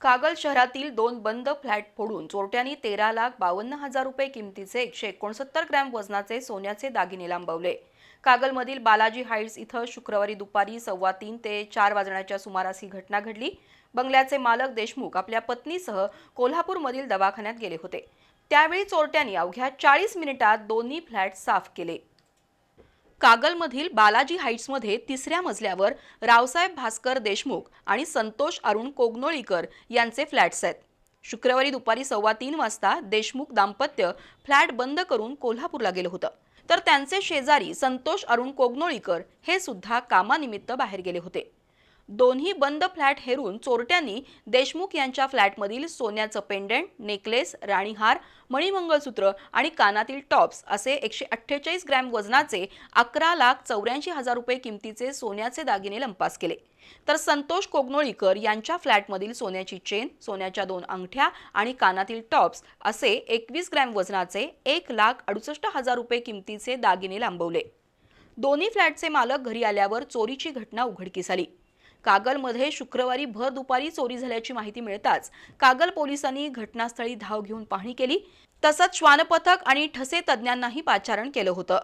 कागल शहरातील दोन बंद फ्लॅट फोडून चोरट्यांनी तेरा लाख बावन्न हजार रुपये किमतीचे एकशे एकोणसत्तर ग्रॅम वजनाचे सोन्याचे दागिने लांबवले. कागलमधील बालाजी हाईट्स इथं शुक्रवारी दुपारी सव्वा तीन ते चार वाजण्याच्या सुमारास ही घटना घडली. बंगल्याचे मालक देशमुख आपल्या पत्नीसह कोल्हापूरमधील दवाखान्यात गेले होते. त्यावेळी चोरट्यांनी अवघ्या चाळीस मिनिटात दोन्ही फ्लॅट साफ केले. कागलमधील बालाजी हाईट्समध्ये तिसऱ्या मजल्यावर रावसाहेब भास्कर देशमुख आणि संतोष अरुण कोगनोळीकर यांचे फ्लॅट्स आहेत. शुक्रवारी दुपारी सव्वा तीन वाजता देशमुख दाम्पत्य फ्लॅट बंद करून कोल्हापूरला गेलं होतं. तर त्यांचे शेजारी संतोष अरुण कोगनोळीकर हे सुद्धा कामानिमित्त बाहेर गेले होते. दोन्ही बंद फ्लॅट हेरून चोरट्यांनी देशमुख यांच्या फ्लॅटमधील सोन्याचं पेंडंट नेकलेस राणीहार मणिमंगळसूत्र आणि कानातील टॉप्स असे एकशे अठ्ठेचाळीस ग्रॅम वजनाचे अकरा लाख चौऱ्याऐंशी हजार रुपये किमतीचे सोन्याचे दागिने लंपास केले. तर संतोष कोगनोळीकर यांच्या फ्लॅटमधील सोन्याची चेन सोन्याच्या दोन अंगठ्या आणि कानातील टॉप्स असे एकवीस ग्रॅम वजनाचे एक लाख अडुसष्ट हजार रुपये किमतीचे दागिने लांबवले. दोन्ही फ्लॅटचे मालक घरी आल्यावर चोरीची घटना उघडकीस आली. कागलमध्ये शुक्रवारी भर दुपारी चोरी झाल्याची माहिती मिळताच कागल पोलिसांनी घटनास्थळी धाव घेऊन पाहणी केली. तसंच श्वानपथक आणि ठसे तज्ज्ञांनाही पाचारण केलं होतं.